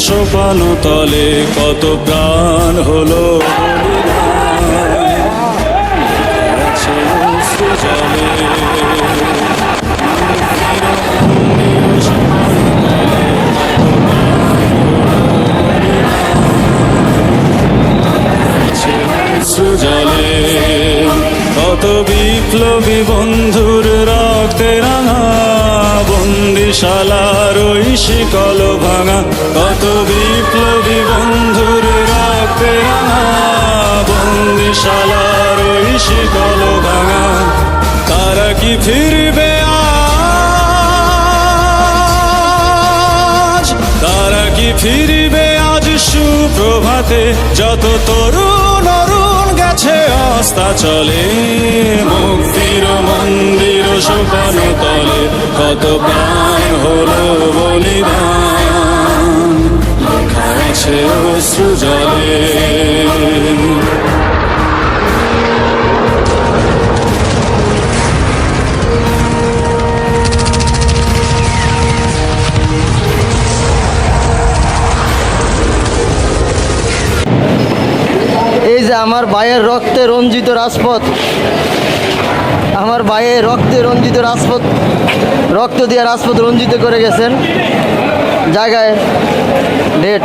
সোপানো তলে কত প্রাণ হলো জলে কত বিপ্লবী বন্ধুর রক্তে রাঙা বন্দিশালার ওই শিকল ভাঙা, কত বিপ্লবী বন্ধুর রক্তে রাঙা। বন্দিশালার ওই শিকল ভাঙা তারা কি ফিরবে আজ? তারা কি ফিরবে আজ সুপ্রভাতে? যত তরুণ অরুণ গেছে অস্তা চলে মুক্তির তলে কত প্রাণ হলো বলিদান? লেখা আছে অশ্রু জলে। এই যে আমার ভাইয়ের রক্তে রঞ্জিত রাজপথ। আমার ভাইয়ে রক্তে রঞ্জিত রাজপথ রক্ত দিয়ে রাজপথ রঞ্জিত করে গেছেন। জায়গায় ডেট